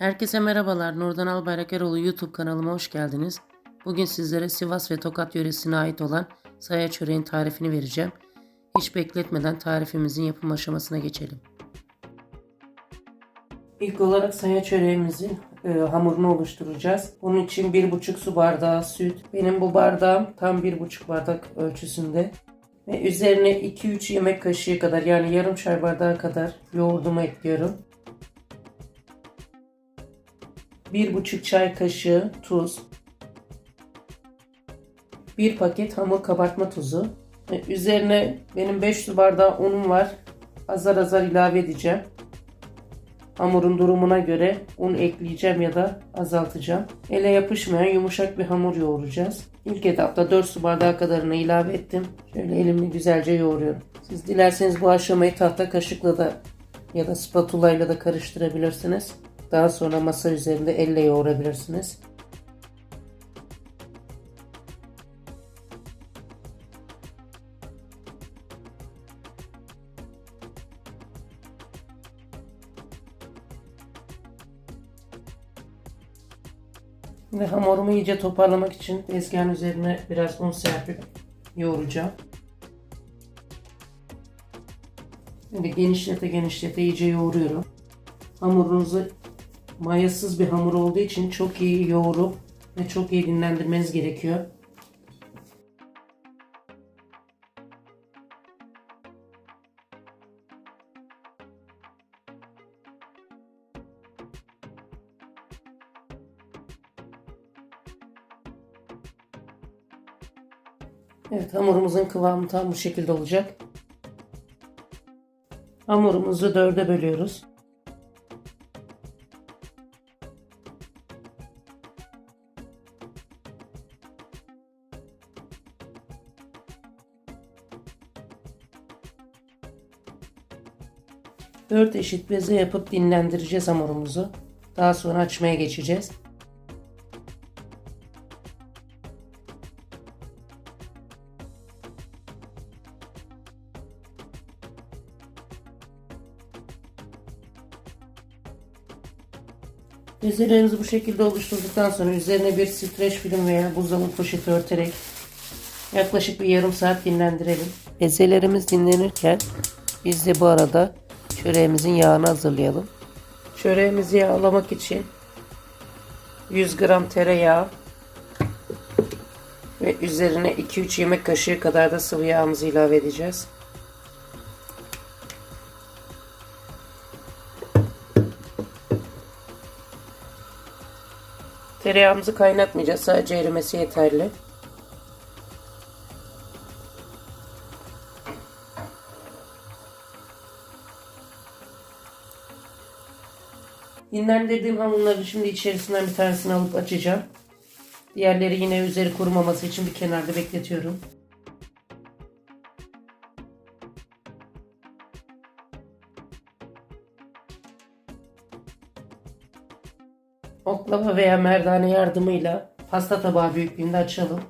Herkese merhabalar. Nurdan Albayrak Eroğlu YouTube kanalıma hoş geldiniz. Bugün sizlere Sivas ve Tokat yöresine ait olan saya çöreğin tarifini vereceğim. Hiç bekletmeden tarifimizin yapım aşamasına geçelim. İlk olarak saya çöreğimizin e, hamurunu oluşturacağız. Bunun için 1,5 su bardağı süt. Benim bu bardağım tam 1,5 bardak ölçüsünde. Ve üzerine 2-3 yemek kaşığı kadar yani yarım çay bardağı kadar yoğurdumu ekliyorum. 1,5 çay kaşığı tuz, 1 paket hamur kabartma tuzu. Üzerine benim 5 su bardağı unum var. Azar azar ilave edeceğim. Hamurun durumuna göre un ekleyeceğim ya da azaltacağım. Ele yapışmayan yumuşak bir hamur yoğuracağız. İlk etapta 4 su bardağı kadarını ilave ettim. Şöyle elimle güzelce yoğuruyorum. Siz dilerseniz bu aşamayı tahta kaşıkla da ya da spatula ile de karıştırabilirsiniz. Daha sonra masa üzerinde elle yoğurabilirsiniz. Ve hamurumu iyice toparlamak için tezgahın üzerine biraz un serpip yoğuracağım. Böyle genişlete genişlete iyice yoğuruyorum. Hamurunuzu mayasız bir hamur olduğu için çok iyi yoğurup ve çok iyi dinlendirmeniz gerekiyor. Evet hamurumuzun kıvamı tam bu şekilde olacak. Hamurumuzu dörde bölüyoruz. Dört eşit beze yapıp dinlendireceğiz hamurumuzu. Daha sonra açmaya geçeceğiz. Bezelerimizi bu şekilde oluşturduktan sonra üzerine bir streç film veya buzdolabı poşeti örterek yaklaşık bir yarım saat dinlendirelim. Bezelerimiz dinlenirken biz de bu arada çöreğimizin yağını hazırlayalım. Çöreğimizi yağlamak için 100 gram tereyağı ve üzerine 2-3 yemek kaşığı kadar da sıvı yağımızı ilave edeceğiz. Tereyağımızı kaynatmayacağız. Sadece erimesi yeterli. Dinlendirdiğim hamurları şimdi içerisinden bir tanesini alıp açacağım. Diğerleri yine üzeri kurumaması için bir kenarda bekletiyorum. Oklava veya merdane yardımıyla pasta tabağı büyüklüğünde açalım.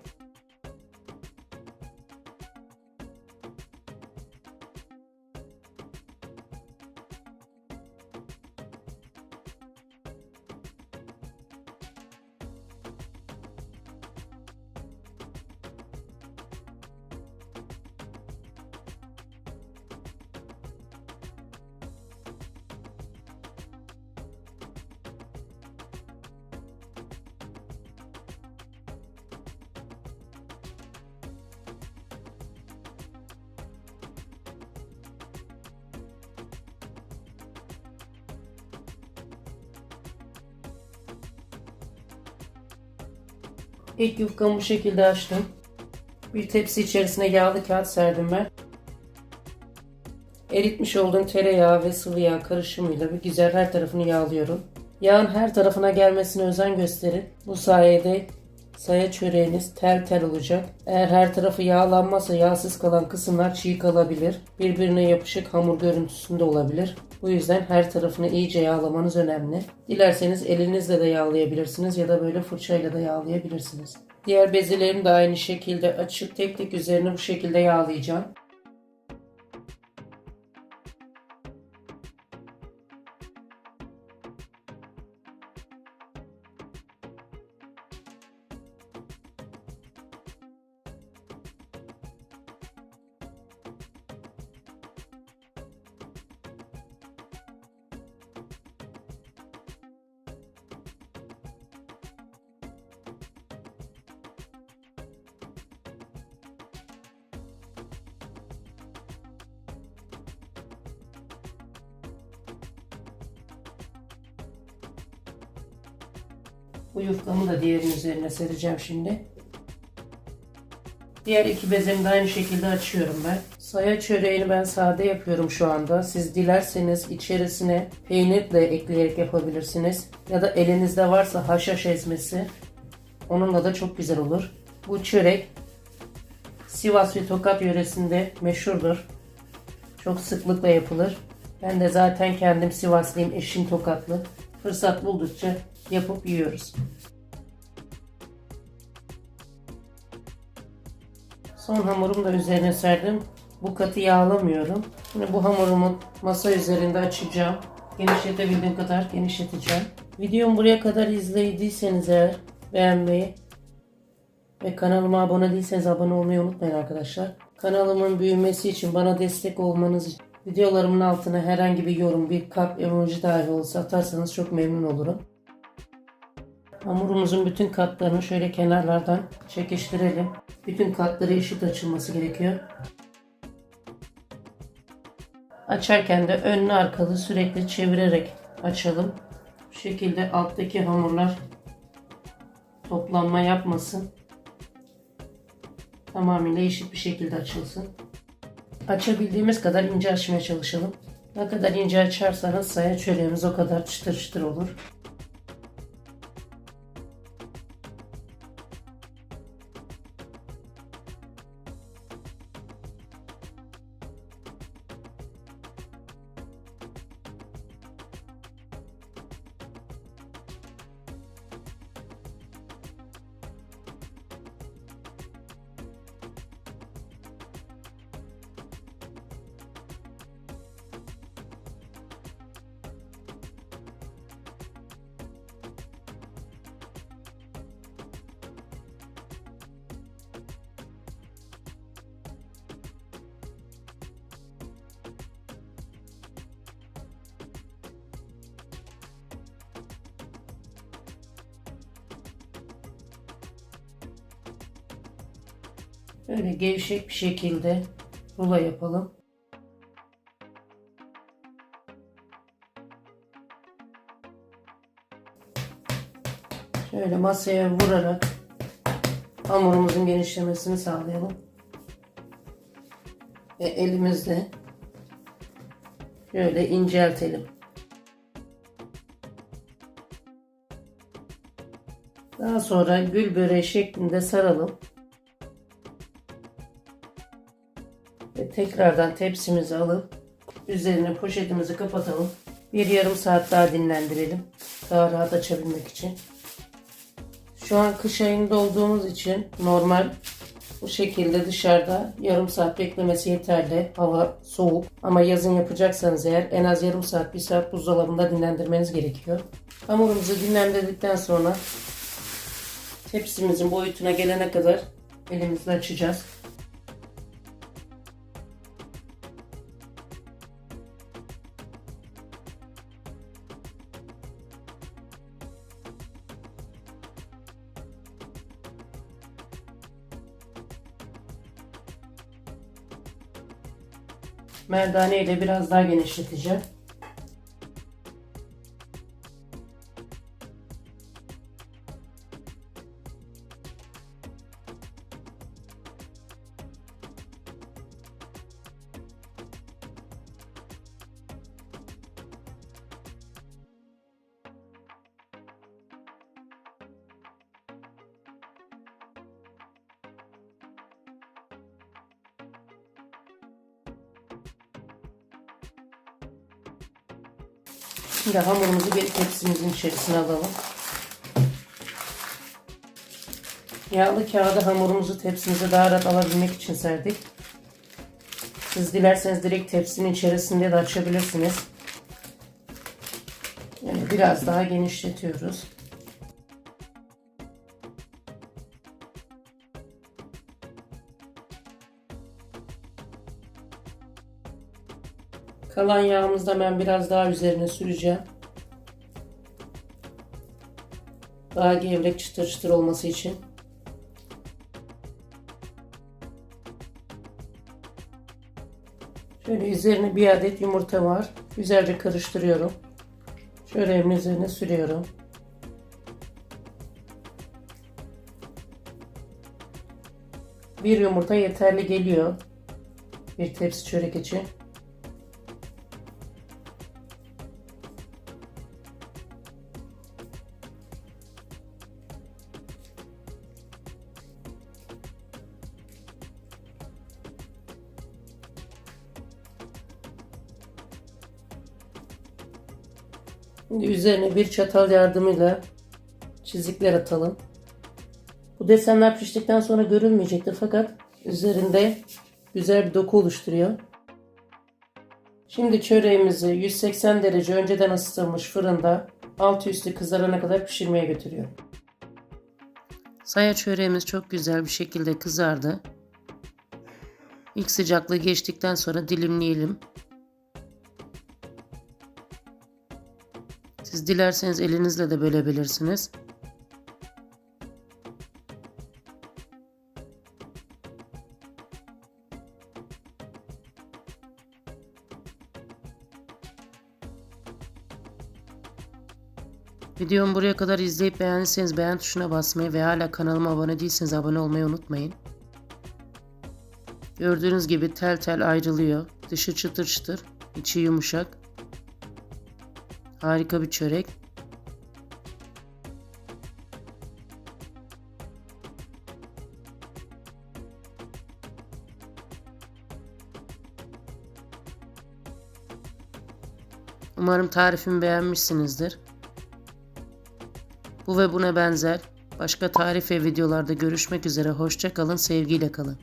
İlk yufkamı bu şekilde açtım. Bir tepsi içerisine yağlı kağıt serdim ben. Eritmiş olduğum tereyağı ve sıvı yağ karışımıyla bir güzel her tarafını yağlıyorum. Yağın her tarafına gelmesine özen gösterin. Bu sayede saya çöreğiniz tel tel olacak. Eğer her tarafı yağlanmazsa yağsız kalan kısımlar çiğ kalabilir. Birbirine yapışık hamur görüntüsünde olabilir. Bu yüzden her tarafını iyice yağlamanız önemli. Dilerseniz elinizle de yağlayabilirsiniz ya da böyle fırçayla da yağlayabilirsiniz. Diğer bezelerimi de aynı şekilde açıp tek tek üzerine bu şekilde yağlayacağım. Bu yufkamı da diğerinin üzerine sereceğim şimdi. Diğer iki bezemi de aynı şekilde açıyorum ben. Saya çöreğini ben sade yapıyorum şu anda. Siz dilerseniz içerisine peynir de ekleyerek yapabilirsiniz. Ya da elinizde varsa haşhaş ezmesi. Onunla da çok güzel olur. Bu çörek Sivas ve Tokat yöresinde meşhurdur. Çok sıklıkla yapılır. Ben de zaten kendim Sivaslıyım, eşim Tokatlı. Fırsat buldukça yapıp yiyoruz. Son hamurumu da üzerine serdim. Bu katı yağlamıyorum. Şimdi bu hamurumu masa üzerinde açacağım. Genişletebildiğim kadar genişleteceğim. Videomu buraya kadar izlediyseniz eğer beğenmeyi ve kanalıma abone değilseniz abone olmayı unutmayın arkadaşlar. Kanalımın büyümesi için bana destek olmanız için videolarımın altına herhangi bir yorum, bir kalp emoji dahi olsa atarsanız çok memnun olurum. Hamurumuzun bütün katlarını şöyle kenarlardan çekiştirelim. Bütün katları eşit açılması gerekiyor. Açarken de önlü arkalı sürekli çevirerek açalım. Bu şekilde alttaki hamurlar toplanma yapmasın. Tamamıyla eşit bir şekilde açılsın. Açabildiğimiz kadar ince açmaya çalışalım. Ne kadar ince açarsanız saya çöreğimiz o kadar çıtır çıtır olur. Böyle gevşek bir şekilde rulo yapalım. Şöyle masaya vurarak hamurumuzun genişlemesini sağlayalım. Ve elimizle şöyle inceltelim. Daha sonra gül böreği şeklinde saralım. Tekrardan tepsimizi alıp üzerine poşetimizi kapatalım. Bir yarım saat daha dinlendirelim. Daha rahat açabilmek için. Şu an kış ayında olduğumuz için normal bu şekilde dışarıda yarım saat beklemesi yeterli. Hava soğuk ama yazın yapacaksanız eğer en az yarım saat bir saat buzdolabında dinlendirmeniz gerekiyor. Hamurumuzu dinlendirdikten sonra tepsimizin boyutuna gelene kadar elimizle açacağız. Merdane ile biraz daha genişleteceğim. Şimdi hamurumuzu geri tepsimizin içerisine alalım. Yağlı kağıdı hamurumuzu tepsimize daha rahat alabilmek için serdik. Siz dilerseniz direkt tepsinin içerisinde de açabilirsiniz. Yani biraz daha genişletiyoruz. Kalan yağımızda ben biraz daha üzerine süreceğim. Daha gevrek çıtır çıtır olması için. Şöyle üzerine bir adet yumurta var. Güzelce karıştırıyorum. Şöyle üzerine sürüyorum. Bir yumurta yeterli geliyor. Bir tepsi çörek için. Şimdi üzerine bir çatal yardımıyla çizikler atalım. Bu desenler piştikten sonra görünmeyecektir fakat üzerinde güzel bir doku oluşturuyor. Şimdi çöreğimizi 180 derece önceden ısıtılmış fırında altı üstü kızarana kadar pişirmeye götürüyorum. Saya çöreğimiz çok güzel bir şekilde kızardı. İlk sıcaklığı geçtikten sonra dilimleyelim. Siz dilerseniz elinizle de bölebilirsiniz. Videomu buraya kadar izleyip beğendiyseniz beğen tuşuna basmayı ve hala kanalıma abone değilseniz abone olmayı unutmayın. Gördüğünüz gibi tel tel ayrılıyor. Dışı çıtır çıtır, içi yumuşak. Harika bir çörek. Umarım tarifimi beğenmişsinizdir. Bu ve buna benzer başka tarif ve videolarda görüşmek üzere. Hoşça kalın, sevgiyle kalın.